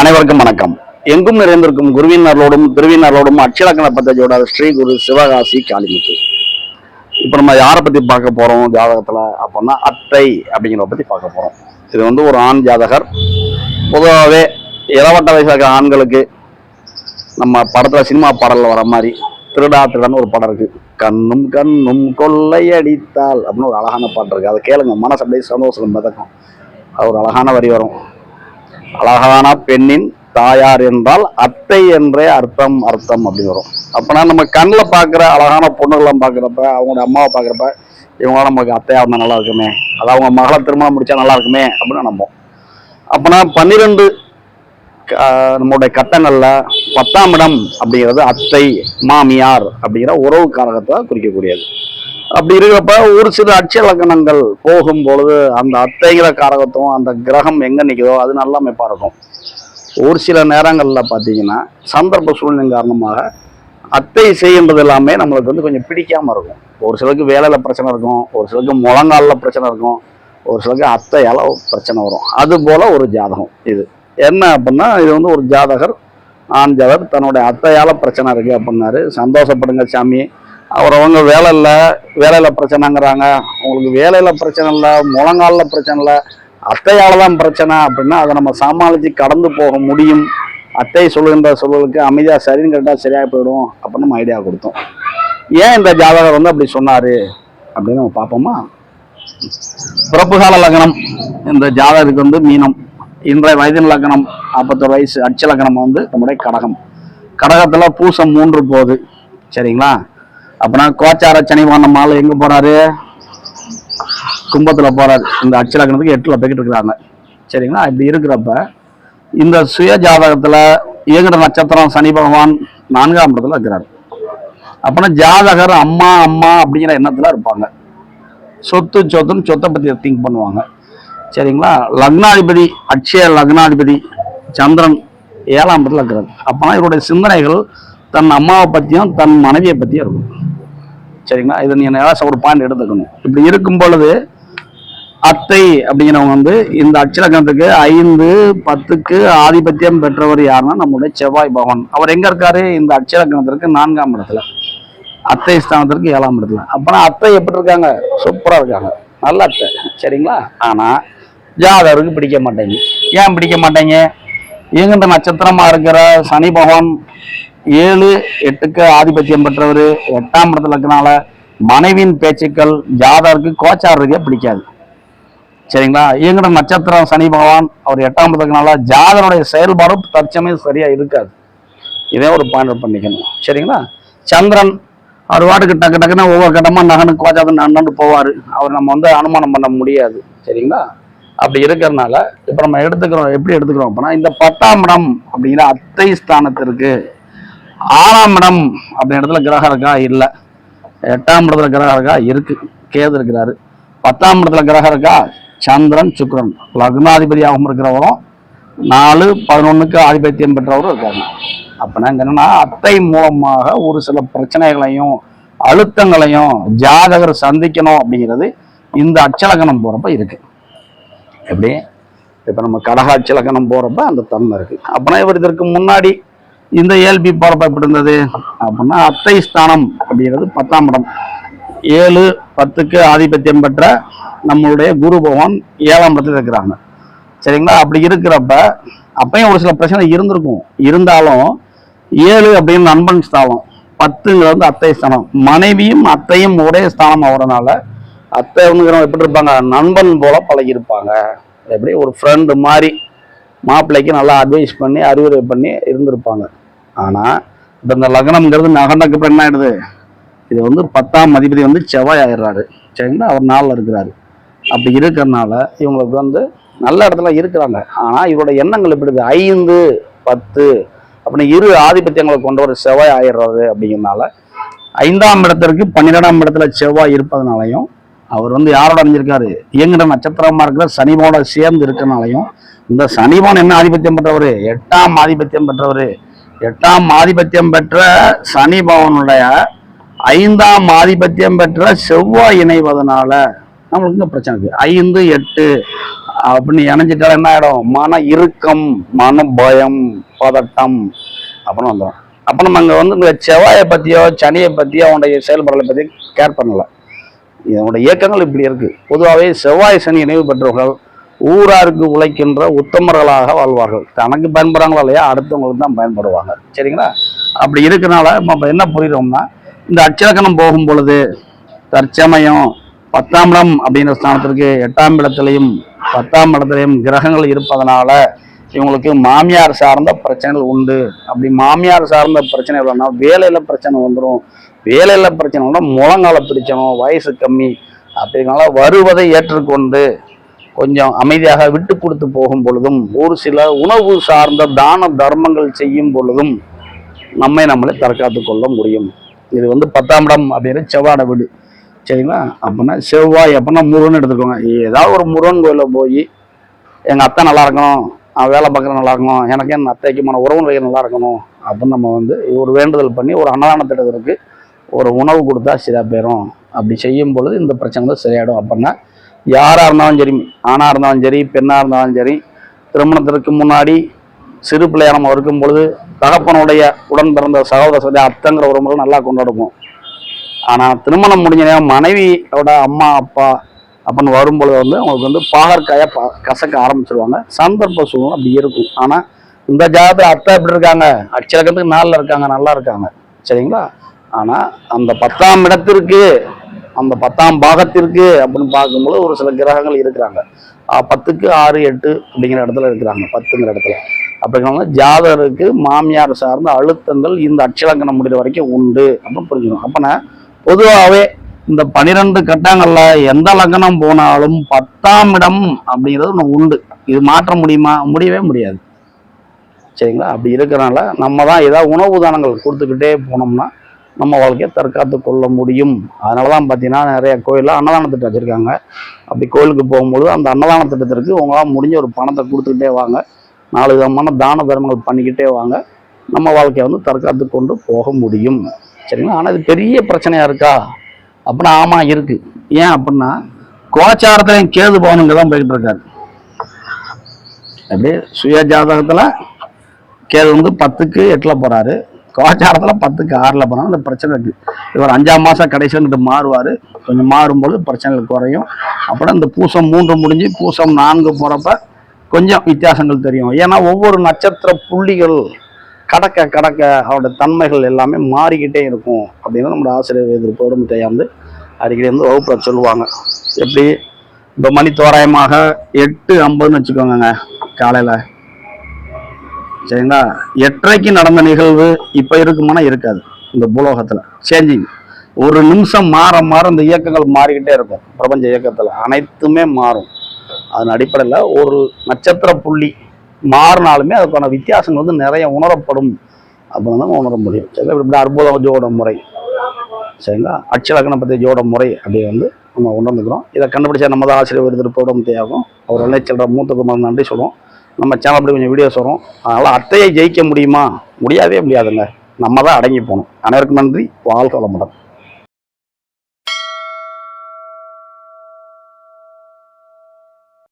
அனைவருக்கும் வணக்கம். எங்கும் நிறைந்திருக்கும் குருவினர்களோடும் அருளோடும் அச்சலக்கண பத்தஜோட ஸ்ரீ குரு சிவகாசி காளிமுத்து. இப்போ நம்ம யாரை பத்தி பார்க்க போறோம் ஜாதகத்துல அப்படின்னா அத்தை அப்படிங்கிறத பத்தி பார்க்க போறோம். இது வந்து ஒரு ஆண் ஜாதகர். பொதுவாகவே இளவட்ட வயசாக இருக்கிற ஆண்களுக்கு நம்ம படத்துல சினிமா பாடல்ல வர மாதிரி திருடா திருடான்னு ஒரு படம் இருக்கு. கண்ணும் கண்ணும் கொள்ளையடித்தால் அப்படின்னு ஒரு அழகான பாட்டு இருக்கு. அதை கேளுங்க மனசு அப்படியே சந்தோஷம் மிதக்கும் அது ஒரு அழகான வரி வரும். அழகான பெண்ணின் தாயார் என்றால் அத்தை என்றே அர்த்தம் அர்த்தம் அப்படின்னு வரும். அப்பனா நம்ம கண்ணில் பார்க்குற அழகான பொண்ணுகள்லாம் பார்க்குறப்ப அவங்களோட அம்மாவை பார்க்குறப்ப இவங்களாம் நமக்கு அத்தையாக இருந்தால் நல்லா இருக்குமே அது அவங்க மகளை திருமணம் முடிச்சா நல்லா இருக்குமே அப்படின்னு நம்போம் அப்பனா பன்னிரெண்டு க- நம்மளுடைய கட்டங்களில் பத்தாம் இடம் அப்படிங்கிறது அத்தை மாமியார் அப்படிங்கிற உறவு காரகத்தை குறிக்கக்கூடியது. அப்படி இருக்கிறப்ப ஒரு சில அட்சலக்கணங்கள் போகும் பொழுது அந்த அத்தைங்கிற காரகத்தும் அந்த கிரகம் எங்க நிற்குதோ அது நல்ல அமைப்பாக இருக்கும். ஒரு சில நேரங்களில் பார்த்தீங்கன்னா சந்தர்ப்ப சூழ்நிலை காரணமாக அத்தை செய்கின்றது எல்லாமே நம்மளுக்கு வந்து கொஞ்சம் பிடிக்காம இருக்கும். ஒரு சிலருக்கு வேலையில பிரச்சனை இருக்கும் ஒரு சிலருக்கு முழங்காலில் பிரச்சனை இருக்கும் ஒரு சிலருக்கு அத்தையால பிரச்சனை வரும். அது போல ஒரு ஜாதகம் இது. என்ன அப்படின்னா இது வந்து ஒரு ஜாதகர் ஆண் ஜாதகர் தன்னுடைய அத்தையால பிரச்சனை இருக்கு அப்படின்னாரு. சந்தோஷப்படுங்க சாமி. அவர் அவங்க வேலை இல்லை வேலையில் பிரச்சனைங்கிறாங்க. உங்களுக்கு வேலையில் பிரச்சனை இல்லை முழங்காலில் பிரச்சனை இல்லை அத்தையால் தான் பிரச்சனை அப்படின்னா அதை நம்ம சமாளித்து கடந்து போக முடியும். அத்தை சொல்லுகின்ற சொல்லுகளுக்கு அமைதியாக சரின்னு கேட்டால் சரியாக போயிடும் அப்படின்னு நம்ம ஐடியா கொடுத்தோம். ஏன் இந்த ஜாதகர் வந்து அப்படி சொன்னார் அப்படின்னு நம்ம பார்ப்போமா? பிறப்புகால லக்னம். இந்த ஜாதகருக்கு வந்து மீனம். இன்றைய வயதின் லக்னம் நாற்பத்தொரு வயசு அட்ச லக்னம் வந்து நம்முடைய கடகம். கடகத்தில் பூசம் மூன்று போகுது. சரிங்களா? அப்பனா கோச்சார சனிவான மாலை எங்க போறாரு? கும்பத்துல போறாரு. இந்த அச்சலக்கணத்துக்கு எட்டுல போய்கிட்டு இருக்கிறாங்க. சரிங்களா? இப்படி இருக்கிறப்ப இந்த சுய ஜாதகத்துல இயங்குற நட்சத்திரம் சனி பகவான் நான்காம் இடத்துல இருக்கிறார். அப்பனா ஜாதகர் அம்மா அம்மா அப்படிங்கிற எண்ணத்துல இருப்பாங்க. சொத்து சொத்துன்னு சொத்தை பத்தி திங்க் பண்ணுவாங்க. சரிங்களா? லக்னாதிபதி அட்சய லக்னாதிபதி சந்திரன் ஏழாம் இடத்துல இருக்கிறார். அப்பனா இவருடைய சிந்தனைகள் தன் அம்மாவை பத்தியும் தன் மனைவியை பத்தியும் இருக்கும். சரிங்களா? இதை நீங்கள் ஏதாச்சும் ஒரு பாயிண்ட் எடுத்துக்கணும். இப்படி இருக்கும் பொழுது அத்தை அப்படிங்கிறவங்க வந்து இந்த அச்சலக்கணத்துக்கு ஐந்து பத்துக்கு ஆதிபத்தியம் பெற்றவர் யாருன்னா நம்முடைய செவ்வாய் பகவான். அவர் எங்க இருக்காரு? இந்த அச்சலக்கணத்திற்கு நான்காம் இடத்துல. அத்தை ஸ்தானத்திற்கு ஏழாம் இடத்துல. அப்பனா அத்தை எப்படி இருக்காங்க சூப்பரா இருக்காங்க. நல்ல அத்தை. சரிங்களா? ஆனா ஜாதகருக்கு பிடிக்க மாட்டேங்க. ஏன் பிடிக்க மாட்டேங்க? இயங்குன்ற நட்சத்திரமா இருக்கிற சனி பகவான் ஏழு எட்டுக்கு ஆதிபத்தியம் பெற்றவர் எட்டாம் இடத்துல இருக்கனால மனைவியின் பேச்சுக்கள் ஜாதகருக்கு கோச்சார் ரீதியாக பிடிக்காது. சரிங்களா? இயங்குற நட்சத்திரம் சனி பகவான் அவர் எட்டாம் இடத்துக்குனால இருக்கனால செயல்பாடும் தற்சமயம் சரியாக இருக்காது. இதே ஒரு பாயிண்ட் பண்ணிக்கணும். சரிங்களா? சந்திரன் அவர் வாட்டுக்கு டக்கு டக்குன்னு ஒவ்வொரு கட்டமாக நகனு கோச்சாது நகனு போவார். அவர் நம்ம வந்து அனுமானம் பண்ண முடியாது. சரிங்களா? அப்படி இருக்கிறதுனால இப்போ நம்ம எடுத்துக்கிறோம் எப்படி எடுத்துக்கிறோம் அப்படின்னா இந்த பத்தாம் இடம் அப்படிங்கிற அத்தை ஸ்தானத்திற்கு ஆறாம் இடம் அப்படின்ற இடத்துல கிரகம் இருக்கா இல்லை. எட்டாம் இடத்துல கிரகம் இருக்கா. இருக்கு கேது இருக்கிறாரு. பத்தாம் இடத்துல கிரகம் இருக்கா சந்திரன் சுக்ரன் லக்னாதிபதியாகவும் இருக்கிறவரும் நாலு பதினொன்றுக்கு ஆதிபத்தியம் பெற்றவரும் இருக்காங்க. அப்படின்னா இங்க என்னன்னா அத்தை மூலமாக ஒரு சில பிரச்சனைகளையும் அழுத்தங்களையும் ஜாதகர் சந்திக்கணும் அப்படிங்கிறது இந்த அச்சலக்கணம் போகிறப்ப இருக்கு. எப்படி? இப்போ நம்ம கடக அச்சலக்கணம் போகிறப்ப அந்த தன்மை இருக்கு. அப்படின்னா இவர் இதற்கு முன்னாடி இந்த ஏல்பி போறப்ப எப்படி இருந்தது? அப்படின்னா அத்தை ஸ்தானம் அப்படிங்கிறது பத்தாம் இடம். ஏழு பத்துக்கு ஆதிபத்தியம் பெற்ற நம்மளுடைய குரு பகவான் ஏழாம் இடத்துல இருக்கிறாங்க. சரிங்களா? அப்படி இருக்கிறப்ப அப்பயும் ஒரு சில பிரச்சனை இருந்திருக்கும். இருந்தாலும் ஏழு அப்படின்னு நண்பன் ஸ்தானம் பத்துங்கிறது வந்து அத்தை ஸ்தானம். மனைவியும் அத்தையும் ஒரே ஸ்தானம் ஆகிறனால அத்தை வந்துங்கிறவங்க எப்படி இருப்பாங்க? நண்பன் போல பழகியிருப்பாங்க. எப்படி ஒரு ஃப்ரெண்டு மாதிரி மாப்பிள்ளைக்கு நல்லா அட்வைஸ் பண்ணி அறிவுரை பண்ணி இருந்திருப்பாங்க. ஆனால் இப்போ இந்த லக்னம்ங்கிறது நகண்டக்கு அப்புறம் என்ன ஆயிடுது. இது வந்து பத்தாம் அதிபதி வந்து செவ்வாய் ஆயிடுறாரு. சரிங்களா அவர் நாளில் இருக்கிறாரு. அப்படி இருக்கிறனால இவங்களுக்கு வந்து நல்ல இடத்துல இருக்கிறாங்க. ஆனால் இவரோட எண்ணங்கள் இப்படி ஐந்து பத்து அப்படின்னு இரு ஆதிபத்தியங்களை கொண்டவர் செவ்வாய் ஆயிடுறாரு அப்படிங்கிறனால ஐந்தாம் இடத்திற்கு பன்னிரெண்டாம் இடத்துல செவ்வாய் இருப்பதனாலையும் அவர் வந்து யாரோட அணிஞ்சிருக்காரு? இயங்குற நட்சத்திரமா இருக்கிற சனிபோட சேர்ந்து இருக்கிறனாலையும் இந்த சனிபவன் என்ன ஆதிபத்தியம் பெற்றவர்? எட்டாம் ஆதிபத்தியம் பெற்றவர். எட்டாம் ஆதிபத்தியம் பெற்ற சனி பவனுடைய ஐந்தாம் ஆதிபத்தியம் பெற்ற செவ்வாய் இணைவதனால நம்மளுக்கு இந்த பிரச்சனை இருக்கு. ஐந்து எட்டு அப்படின்னு இணைஞ்சிட்டால என்ன ஆகிடும் மன இறுக்கம் மன பயம் பதட்டம் அப்படின்னு வந்துடும் அப்போ நம்ம அங்கே வந்து இந்த செவ்வாயை பற்றியோ சனியை பற்றியோ அவனுடைய செயல்பாடுகளை பற்றி கேர் பண்ணலை. இதனுடைய இயக்கங்கள் இப்படி இருக்குது பொதுவாகவே செவ்வாய் சனி நினைவு பெற்றவர்கள் ஊராருக்கு உழைக்கின்ற உத்தமர்களாக வாழ்வார்கள். தனக்கு பயன்படுறாங்களா இல்லையா அடுத்தவங்களுக்கு தான் பயன்படுவாங்க. சரிங்களா? அப்படி இருக்கனால நம்ம என்ன புரியுறோம்னா இந்த அச்சலக்கணம் போகும் பொழுது தற்சமயம் பத்தாம் இடம் அப்படிங்கிற ஸ்தானத்திற்கு எட்டாம் இடத்துலையும் பத்தாம் இடத்துலையும் கிரகங்கள் இருப்பதனால இவங்களுக்கு மாமியார் சார்ந்த பிரச்சனைகள் உண்டு. அப்படி மாமியார் சார்ந்த பிரச்சனை எவ்வளோன்னா வேலையில பிரச்சனை வந்துடும் வேலையில பிரச்சனை முழங்கால பிடிச்சணும் வயசு கம்மி. அப்படிங்கனால வருவதை ஏற்றுக்கொண்டு கொஞ்சம் அமைதியாக விட்டு கொடுத்து போகும் பொழுதும் ஒரு சில உணவு சார்ந்த தான தர்மங்கள் செய்யும் பொழுதும் நம்மை நம்மளே தற்காத்து கொள்ள முடியும். இது வந்து பத்தாம் இடம் அப்படிங்கிற செவ்வாடை வீடு. சரிங்களா? அப்படின்னா செவ்வாய் அப்படின்னா முருகன் எடுத்துக்கோங்க. ஏதாவது ஒரு முருகன் கோயிலில் போய் எங்கள் அத்தை நல்லா இருக்கணும் வேலை பார்க்குற நல்லா இருக்கணும் எனக்கு என் அத்தைக்குமான நிலைகள் நல்லா இருக்கணும் அப்படின்னு நம்ம வந்து ஒரு வேண்டுதல் பண்ணி ஒரு அன்னதான திட்டத்திற்கு ஒரு உணவு கொடுத்தா சரியாக போயிடும் அப்படி செய்யும் பொழுது இந்த பிரச்சனை சரியாயிடும். அப்படின்னா யாராக இருந்தாலும் சரி ஆணாக இருந்தாலும் சரி பெண்ணாக இருந்தாலும் சரி திருமணத்திற்கு முன்னாடி சிறு பிள்ளையா நம்ம இருக்கும் பொழுது தகப்பனுடைய உடன் பிறந்த சகோதர சகோதரி அத்தைங்கிற உறவுகள் நல்லா கொண்டாடுவோம். ஆனால் திருமணம் முடிஞ்ச நேரம் மனைவியோட அம்மா அப்பா அப்படின்னு வரும்பொழுது வந்து அவங்களுக்கு வந்து பாகற்காயை பா கசக்க ஆரம்பிச்சிருவாங்க. சந்தர்ப்ப சூழ்நிலை அப்படி இருக்கும். ஆனால் இந்த ஜாதகத்தில் அத்தை எப்படி இருக்காங்க? அச்சலக்கத்துக்கு நாளில் இருக்காங்க நல்லா இருக்காங்க. சரிங்களா? ஆனால் அந்த பத்தாம் இடத்திற்கு அந்த பத்தாம் பாகத்திற்கு அப்படின்னு பார்க்கும்போது ஒரு சில கிரகங்கள் இருக்கிறாங்க. பத்துக்கு ஆறு எட்டு அப்படிங்கிற இடத்துல இருக்கிறாங்க. பத்துங்கிற இடத்துல. அப்படிங்கிறவங்க ஜாதகருக்கு மாமியார் சார்ந்த அழுத்தங்கள் இந்த அட்சலங்கணம் முடிகிற வரைக்கும் உண்டு அப்படின்னு புரிஞ்சுக்கணும். அப்போனா பொதுவாகவே இந்த பனிரெண்டு கட்டங்களில் எந்த லக்னம் போனாலும் பத்தாம் இடம் அப்படிங்கிறது ஒன்று உண்டு. இது மாற்ற முடியுமா? முடியவே முடியாது. சரிங்களா? அப்படி இருக்கிறனால நம்ம தான் ஏதாவது உணவு தானங்கள் கொடுத்துக்கிட்டே போனோம்னா நம்ம வாழ்க்கையை தற்காத்து கொள்ள முடியும். அதனால தான் பார்த்தீங்கன்னா நிறைய கோயிலில் அன்னதான திட்டம் வச்சுருக்காங்க. அப்படி கோயிலுக்கு போகும்போது அந்த அன்னதான திட்டத்திற்கு உங்களால் முடிஞ்ச ஒரு பணத்தை கொடுத்துக்கிட்டே வாங்க. நாலு விதமான தான தர்மங்கள் பண்ணிக்கிட்டே வாங்க. நம்ம வாழ்க்கையை வந்து தற்காத்து கொண்டு போக முடியும். சரிங்களா? ஆனால் இது பெரிய பிரச்சனையாக இருக்கா? அப்படின்னா ஆமாம் இருக்கு. ஏன் அப்படின்னா கோச்சாரத்திலையும் கேது பவனுங்க தான் போய்கிட்டு இருக்காரு. அப்படியே சுய ஜாதகத்தில் கேது வந்து பத்துக்கு எட்டில் போகிறாரு கோச்சாரத்தில் பத்துக்கு ஆறில் போனாலும் அந்த பிரச்சனை இருக்குது இவர் அஞ்சாம் மாதம் கடைசி வந்துட்டு மாறுவார். கொஞ்சம் மாறும்போது பிரச்சனைகள் குறையும். அப்புறம் இந்த பூசம் மூன்று முடிஞ்சு பூசம் நான்கு போகிறப்ப கொஞ்சம் வித்தியாசங்கள் தெரியும். ஏன்னா ஒவ்வொரு நட்சத்திர புள்ளிகள் கடக்க கடக்க அவரோட தன்மைகள் எல்லாமே மாறிக்கிட்டே இருக்கும் அப்படின்னு நம்மளோட ஆசிரியர் எதிர்ப்போடும் கையாந்து அடிக்கடி வந்து வகுப்பில் சொல்லுவாங்க. எப்படி? இப்போ மணி தோராயமாக எட்டு ஐம்பதுன்னு வச்சுக்கோங்க காலையில். சரிங்களா? எட்டரைக்கு நடந்த நிகழ்வு இப்போ இருக்குமானா இருக்காது. இந்த பூலோகத்தில். சேஞ்சிங் ஒரு நிமிஷம் மாற மாற இந்த இயக்கங்கள் மாறிக்கிட்டே இருக்கும். பிரபஞ்ச இயக்கத்தில். அனைத்துமே மாறும். அதன் அடிப்படையில் ஒரு நட்சத்திர புள்ளி மாறினாலுமே அதுக்கான வித்தியாசங்கள் வந்து நிறைய உணரப்படும். அப்படின்னு தான் உணர முடியும். சரிங்களா? இப்படி அற்புத ஜோட முறை. சரிங்களா? அச்சலக்கணம் பற்றிய ஜோட முறை அப்படி வந்து நம்ம உணர்ந்துக்கிறோம். இதை கண்டுபிடிச்சா நம்ம தான் ஆசிரியர் விருது போட தேவையாகும் அவர் சொல்கிற மூத்த குமார் நன்றி சொல்லுவோம். நம்ம சேனல் அப்படி கொஞ்சம் வீடியோஸ் வரும். அதனால் அத்தையை ஜெயிக்க முடியுமா? முடியாதே முடியாதுங்க. நம்ம தான் அடங்கி போகணும். அனைவருக்கும் நன்றி. வாழ்க வளமுடன்.